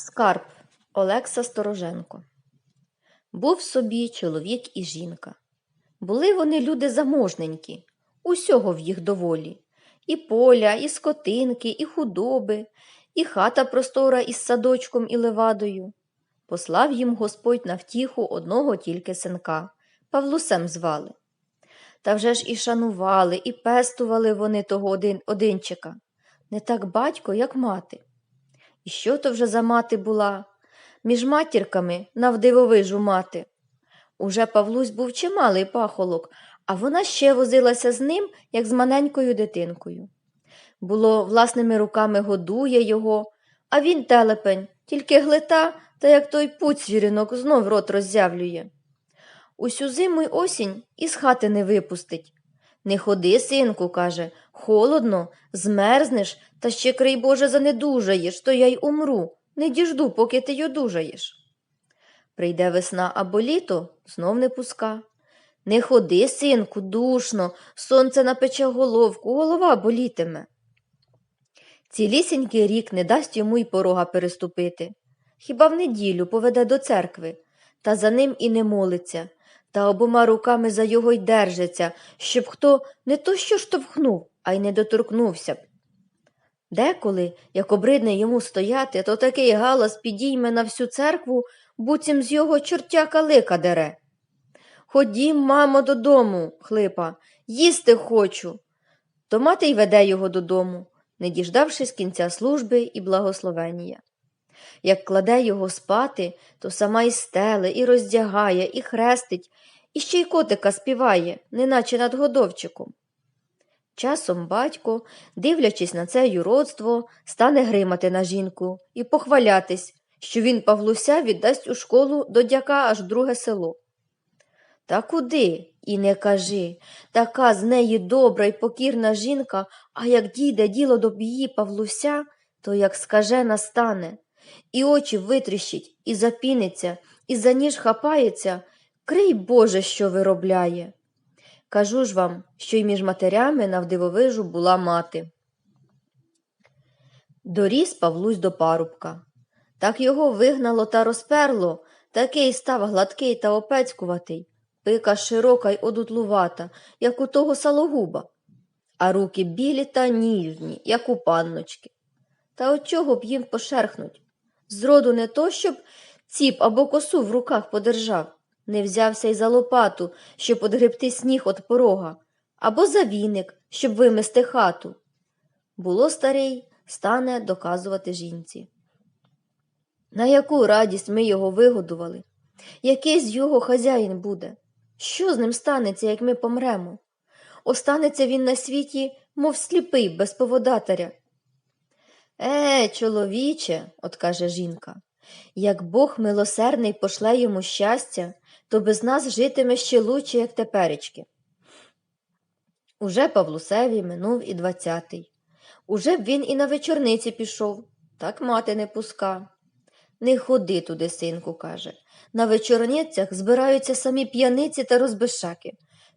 Скарб Олекса Стороженко. Був собі чоловік і жінка. Були вони люди заможненькі, усього в їх доволі. І поля, і скотинки, і худоби, і хата простора із садочком і левадою. Послав їм Господь на втіху одного тільки синка, Павлусем звали. Та вже ж і шанували, і пестували вони того один, одинчика. Не так батько, як мати. І що то вже за мати була? Між матірками навдивовижу мати. Уже Павлусь був чималий пахолок, а вона ще возилася з ним, як з маленькою дитинкою. Було, власними руками годує його, а він телепень, тільки глита, та як той путь свіринок знов рот роззявлює. Усю зиму й осінь із хати не випустить. Не ходи, синку, каже, холодно, змерзнеш, та ще, крий Боже, занедужаєш, то я й умру, не діжду, поки ти й одужаєш. Прийде весна або літо, знов не пуска. Не ходи, синку, душно, сонце напече головку, голова болітиме. Цілісінький рік не дасть йому й порога переступити. Хіба в неділю поведе до церкви, та за ним і не молиться, та обома руками за його й держиться, щоб хто не то що штовхнув, а й не доторкнувся б. Деколи, як обридне йому стояти, то такий галас підійме на всю церкву, буцім з його чортяка лика дере. Ходім, мамо, додому, хлипа, їсти хочу. То мати й веде його додому, не діждавшись кінця служби і благословення. Як кладе його спати, то сама й стеле, і роздягає, і хрестить, і ще й котика співає, неначе над годовчиком. Часом батько, дивлячись на це юродство, стане гримати на жінку і похвалятись, що він Павлуся віддасть у школу до дяка аж друге село. Та куди? І не кажи, така з неї добра й покірна жінка, а як дійде діло до бії Павлуся, то як скажена стане, і очі витріщить, і запіниться, і за ніж хапається, крий Боже, що виробляє. Кажу ж вам, що й між матерями навдивовижу була мати. Доріс Павлусь до парубка. Так його вигнало та розперло, такий став гладкий та опецькуватий, пика широка й одутлувата, як у того салогуба, а руки білі та ніжні, як у панночки. Та от чого б їм пошерхнуть? Зроду не то, щоб ціп або косу в руках подержав, не взявся й за лопату, щоб одгребти сніг від порога, або за віник, щоб вимести хату. Було старий, стане доказувати жінці. На яку радість ми його вигодували? Який з його хазяїн буде? Що з ним станеться, як ми помремо? Останеться він на світі, мов сліпий, без поводатаря. Е, чоловіче, откаже жінка, як Бог милосердний пошле йому щастя, то без нас житиме ще лучше, як теперечки. Уже Павлусеві минув і двадцятий. Уже б він і на вечорниці пішов, так мати не пуска. Не ходи туди, синку, каже. На вечорницях збираються самі п'яниці та розбишаки.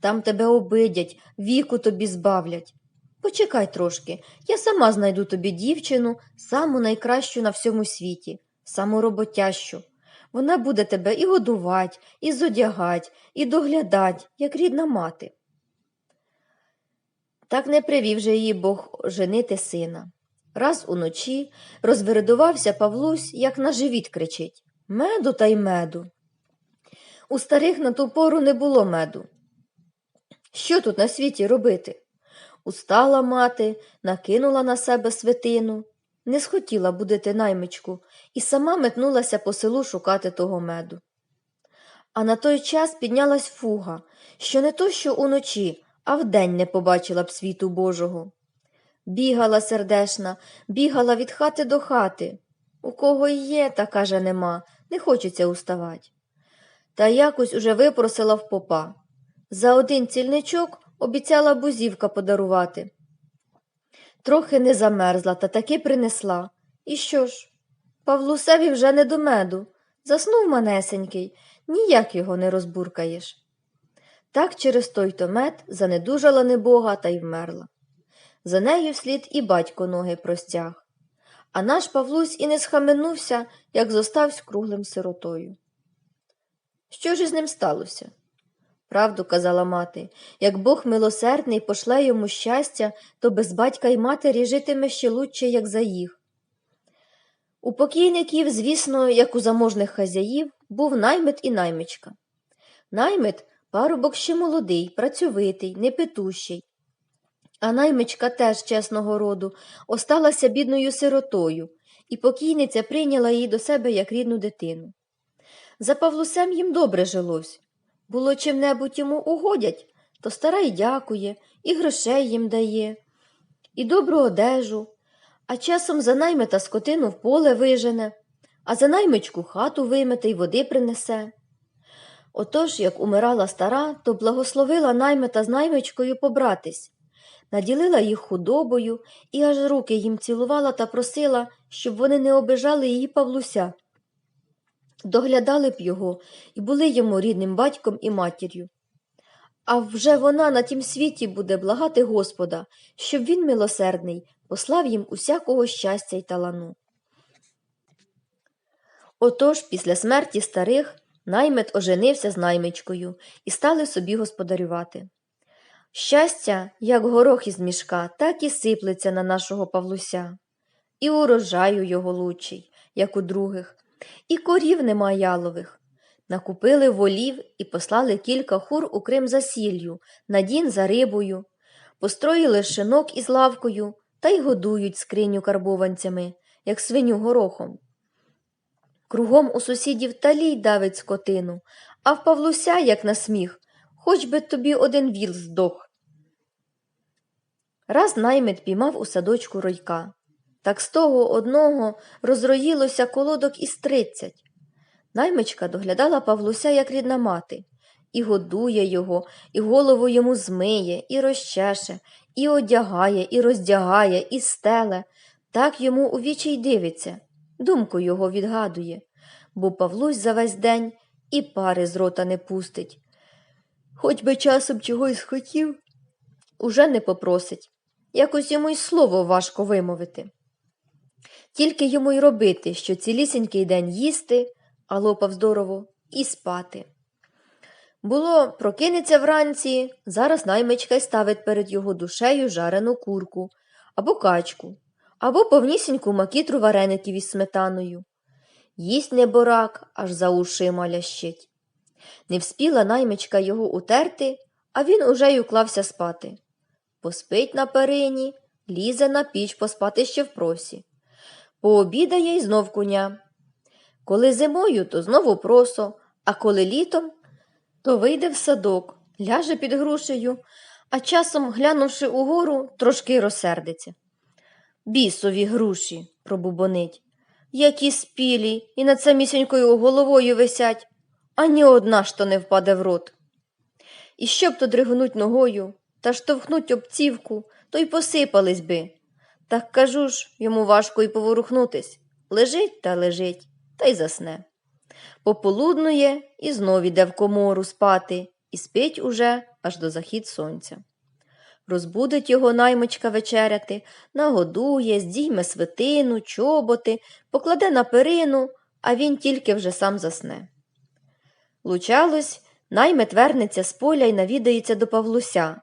Там тебе обидять, віку тобі збавлять. Почекай трошки, я сама знайду тобі дівчину, саму найкращу на всьому світі, саму роботящу. Вона буде тебе і годувати, і зодягать, і доглядать, як рідна мати. Так не привів же її Бог женити сина. Раз уночі розвередувався Павлусь, як на живіт кричить Меду та й меду. У старих на ту пору не було меду. Що тут на світі робити? Устала мати, накинула на себе свитину, не схотіла будити наймичку і сама метнулася по селу шукати того меду. А на той час піднялась фуга, що не то що уночі, а вдень не побачила б світу Божого. Бігала сердешна, бігала від хати до хати. У кого є, та каже, нема, не хочеться уставать. Та якось уже випросила в попа. За один цільничок обіцяла бузівка подарувати. Трохи не замерзла та таки принесла. І що ж? Павлусеві вже не до меду. Заснув манесенький, ніяк його не розбуркаєш. Так через той то мед занедужала небога та й вмерла. За нею вслід і батько ноги простяг. А наш Павлусь і не схаменувся, як зоставсь круглим сиротою. Що ж із ним сталося? Правду казала мати, як Бог милосердний пошле йому щастя, то без батька й матері житиме ще лучше, як за їх. У покійників, звісно, як у заможних хазяїв, був наймит і наймичка. Наймит парубок ще молодий, працьовитий, непитущий. А наймичка теж чесного роду осталася бідною сиротою, і покійниця прийняла її до себе як рідну дитину. За Павлусем їм добре жилось. Було чим-небудь йому угодять, то стара й дякує, і грошей їм дає, і добру одежу, а часом за наймита скотину в поле вижене, а за наймичку хату вимете й води принесе. Отож, як умирала стара, то благословила наймита з наймичкою побратись, наділила їх худобою і аж руки їм цілувала та просила, щоб вони не обижали її Павлуся. Доглядали б його і були йому рідним батьком і матір'ю. А вже вона на тім світі буде благати Господа, щоб він милосердний послав їм усякого щастя й талану. Отож, після смерті старих, наймит оженився з наймичкою і стали собі господарювати. Щастя, як горох із мішка, так і сиплеться на нашого Павлуся, і урожаю його лучий, як у других, і корів нема ялових. Накупили волів і послали кілька хур у Крим за сіллю, на дін за рибою, построїли шинок із лавкою та й годують скриню карбованцями, як свиню горохом. Кругом у сусідів талій давить скотину, а в Павлуся, як на сміх, хоч би тобі один віл здох. Раз наймит піймав у садочку ройка. Так з того одного розроїлося колодок із тридцять. Наймичка доглядала Павлуся, як рідна мати, і годує його, і голову йому змиє, і розчеше, і одягає, і роздягає, і стеле, так йому у вічі й дивиться, думку його відгадує, бо Павлусь за весь день і пари з рота не пустить. Хоч би часом чогось хотів, уже не попросить, якось йому й слово важко вимовити. Тільки йому й робити, що цілісінький день їсти, а лопав здорово, і спати. Було, прокинеться вранці, зараз наймичка й ставить перед його душею жарену курку або качку, або повнісіньку макітру вареників із сметаною. Їсть неборак, аж за ушима лящить. Не вспіла наймичка його утерти, а він уже й уклався спати. Поспить на перині, лізе на піч поспати ще в просі. Пообідає й знов куня. Коли зимою, то знову просо, а коли літом, то вийде в садок, ляже під грушею, а часом, глянувши угору, трошки розсердиться. Бісові груші, пробубонить, які спілі і над самісінькою головою висять, ані одна ж то не впаде в рот. І щоб то дригнуть ногою та штовхнуть об цівку, то й посипались би. Так кажу ж, йому важко й поворухнутись. Лежить та лежить, та й засне. Пополуднує і знов іде в комору спати, і спить уже аж до захід сонця. Розбудить його наймичка вечеряти, нагодує, здійме свитину, чоботи, покладе на перину, а він тільки вже сам засне. Лучалось, наймит вернеться з поля й навідається до Павлуся,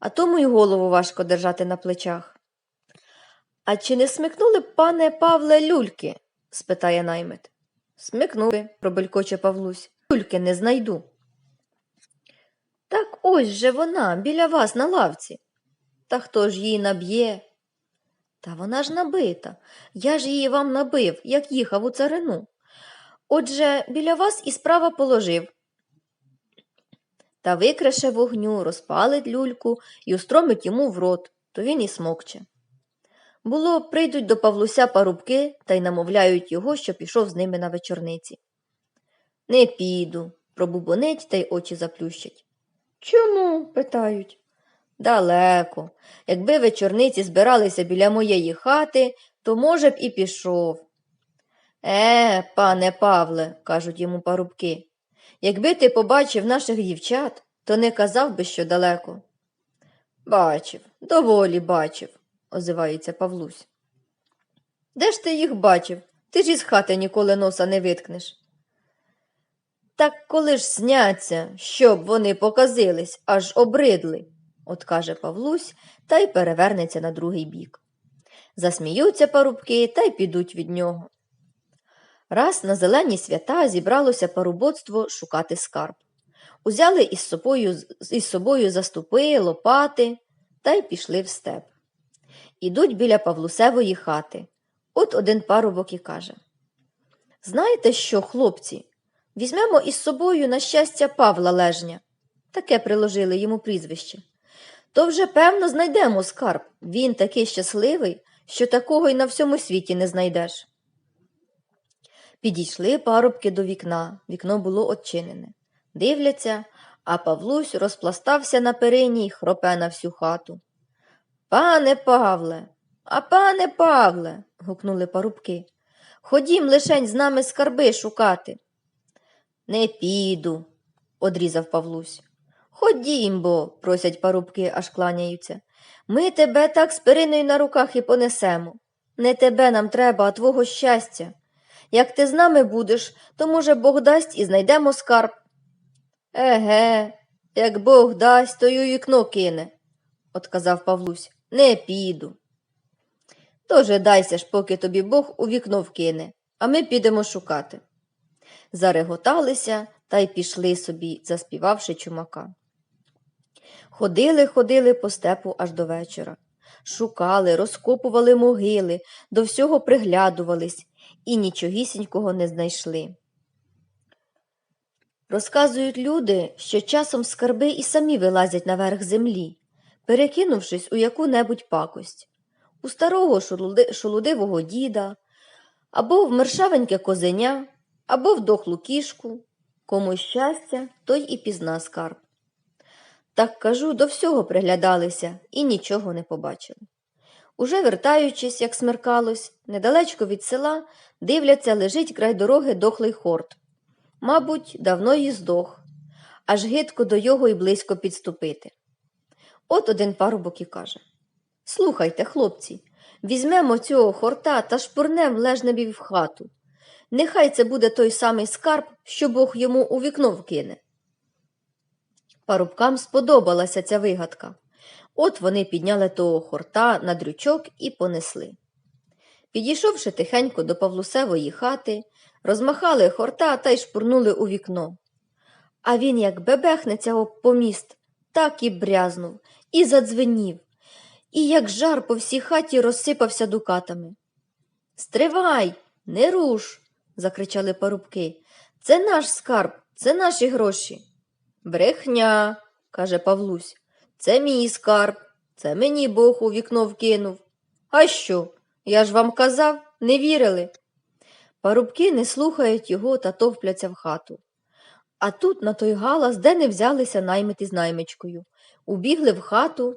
а тому й голову важко держати на плечах. А чи не смикнули б, пане Павле, люльки? спитає наймит. Смикнули, пробелькоче Павлусь. Люльки не знайду. Так ось же вона, біля вас на лавці. Та хто ж її наб'є? Та вона ж набита. Я ж її вам набив, як їхав у царину. Отже, біля вас і справа положив. Та викреше вогню, розпалить люльку і устромить йому в рот, то він і смокче. Було, прийдуть до Павлуся парубки та й намовляють його, що пішов з ними на вечорниці. Не піду, пробубонить та й очі заплющать. Чому? питають. Далеко. Якби вечорниці збиралися біля моєї хати, то, може б, і пішов. Е, пане Павле, кажуть йому парубки, якби ти побачив наших дівчат, то не казав би, що далеко. Бачив, доволі бачив, озивається Павлусь. Де ж ти їх бачив? Ти ж із хати ніколи носа не виткнеш. Так коли ж сняться, щоб вони показились, аж обридли, от каже Павлусь та й перевернеться на другий бік. Засміються парубки та й підуть від нього. Раз на зелені свята зібралося парубоцтво шукати скарб. Узяли із собою, із собою заступи, лопати та й пішли в степ. Ідуть біля Павлусевої хати. От один парубок і каже Знаєте що, хлопці, візьмемо із собою на щастя Павла Лежня. Таке приложили йому прізвище. То вже, певно, знайдемо скарб. Він такий щасливий, що такого й на всьому світі не знайдеш. Підійшли парубки до вікна. Вікно було odчинене. Дивляться, а Павлусь розпластався на перині й хропе на всю хату. Пане Павле, а пане Павле. гукнули парубки. Ходім лишень з нами скарби шукати. Не піду, одрізав Павлусь. Ходім бо, просять парубки, аж кланяються. Ми тебе так з периною на руках і понесемо. Не тебе нам треба, а твого щастя. Як ти з нами будеш, то, може, Бог дасть і знайдемо скарб. Еге, як Бог дасть, то й у вікно кине, отказав Павлусь. Не піду. Тоже дайся ж, поки тобі Бог у вікно вкине, а ми підемо шукати. Зареготалися та й пішли собі, заспівавши чумака. Ходили, ходили по степу аж до вечора. Шукали, розкопували могили, до всього приглядувались і нічогісінького не знайшли. Розказують люди, що часом скарби і самі вилазять наверх землі, перекинувшись у яку-небудь пакость, у старого шолуди- шолудивого діда, або в мершавеньке козеня, або в дохлу кішку, комусь щастя, той і пізна скарб. Так кажу, до всього приглядалися і нічого не побачили. Уже вертаючись, як смеркалось, недалечко від села, дивляться, лежить край дороги дохлий хорт. Мабуть, давно й здох, аж гидко до його й близько підступити. От один парубок і каже Слухайте, хлопці, візьмемо цього хорта та шпурнем лежнебі в хату. Нехай це буде той самий скарб, що Бог йому у вікно вкине. Парубкам сподобалася ця вигадка. От вони підняли того хорта на дрючок і понесли. Підійшовши тихенько до Павлусевої хати, розмахали хорта та й шпурнули у вікно. А він, як бебехнеться об поміст, так і брязнув, і задзвенів, і як жар по всій хаті розсипався дукатами. Стривай, не руш, закричали парубки. Це наш скарб, це наші гроші. Брехня, каже Павлусь. Це мій скарб, це мені Бог у вікно вкинув. А що? Я ж вам казав, не вірили. Парубки не слухають його та товпляться в хату. А тут на той галас, де не взялися наймити з наймичкою. Убігли в хату.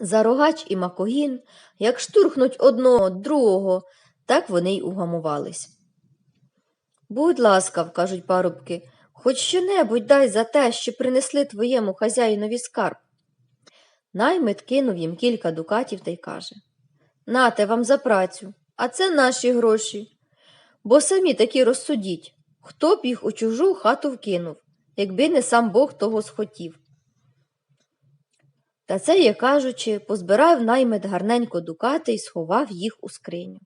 Зарогач і макогін, як штурхнуть одного, другого, так вони й угамувались. Будь ласкав, кажуть парубки, хоч що-небудь дай за те, що принесли твоєму хазяїнові скарб. Наймит кинув їм кілька дукатів та й каже Нате вам за працю, а це наші гроші. Бо самі такі розсудіть, хто б їх у чужу хату вкинув, якби не сам Бог того схотів. Та це, як кажучи, позбирав наймит гарненько дукати і сховав їх у скриню.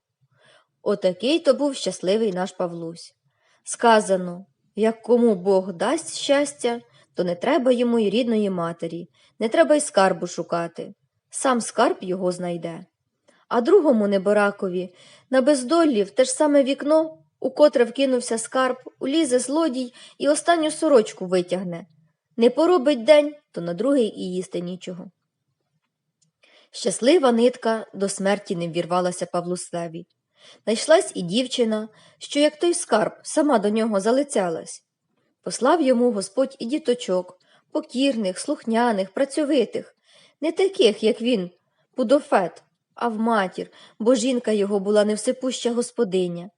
Отакий то був щасливий наш Павлусь. Сказано, як кому Бог дасть щастя, то не треба йому й рідної матері, не треба й скарбу шукати. Сам скарб його знайде. А другому неборакові на бездоллі в те ж саме вікно, у котре вкинувся скарб, улізе злодій і останню сорочку витягне. Не поробить день, то на другий і їсти нічого. Щаслива нитка до смерті не ввірвалася Павлуслеві. Найшлась і дівчина, що, як той скарб, сама до нього залицялась. Послав йому Господь і діточок, покірних, слухняних, працьовитих, не таких, як він, пудофет, а в матір, бо жінка його була невсипуща господиня.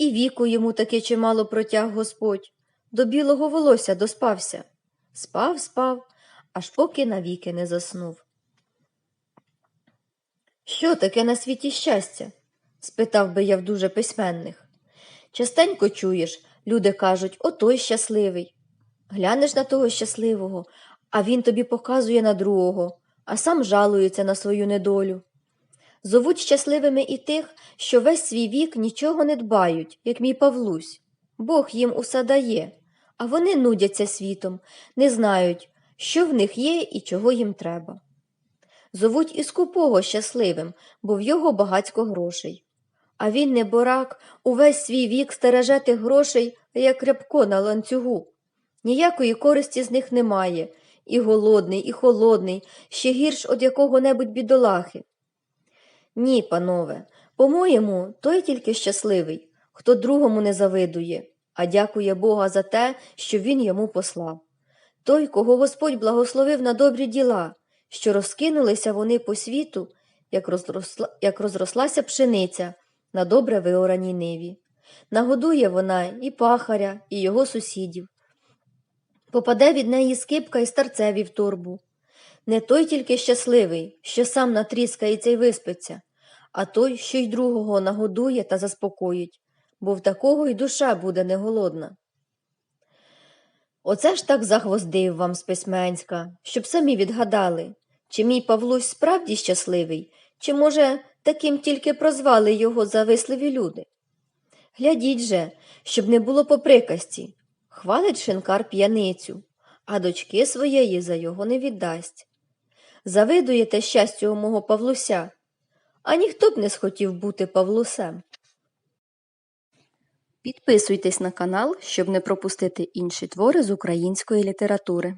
І віку йому таки чимало протяг Господь, до білого волосся доспався. Спав, спав, аж поки навіки не заснув. Що таке на світі щастя? спитав би я в дуже письменних. Частенько чуєш, люди кажуть, отой щасливий. Глянеш на того щасливого, а він тобі показує на другого, а сам жалується на свою недолю. Зовуть щасливими і тих, що весь свій вік нічого не дбають, як мій Павлусь. Бог їм усе дає, а вони нудяться світом, не знають, що в них є і чого їм треба. Зовуть і скупого щасливим, бо в його багацько грошей. А він, не борак, увесь свій вік стереже тих грошей, як рябко на ланцюгу. Ніякої користі з них немає, і голодний, і холодний, ще гірш од якого-небудь бідолахи. Ні, панове, по-моєму, той тільки щасливий, хто другому не завидує, а дякує Бога за те, що він йому послав. Той, кого Господь благословив на добрі діла, що розкинулися вони по світу, як, розросла, як розрослася пшениця на добре виораній ниві. Нагодує вона і пахаря, і його сусідів. Попаде від неї скипка і старцеві в торбу. Не той тільки щасливий, що сам натріскається й виспиться, а той, що й другого нагодує та заспокоїть, бо в такого й душа буде не голодна. Оце ж так загвоздив вам з письменська, щоб самі відгадали, чи мій Павлусь справді щасливий, чи, може, таким тільки прозвали його зависливі люди. Глядіть же, щоб не було по приказці, хвалить шинкар п'яницю, а дочки своєї за його не віддасть. Завидуєте щастю мого Павлуся, а ніхто б не схотів бути Павлусем. Підписуйтесь на канал, щоб не пропустити інші твори з української літератури.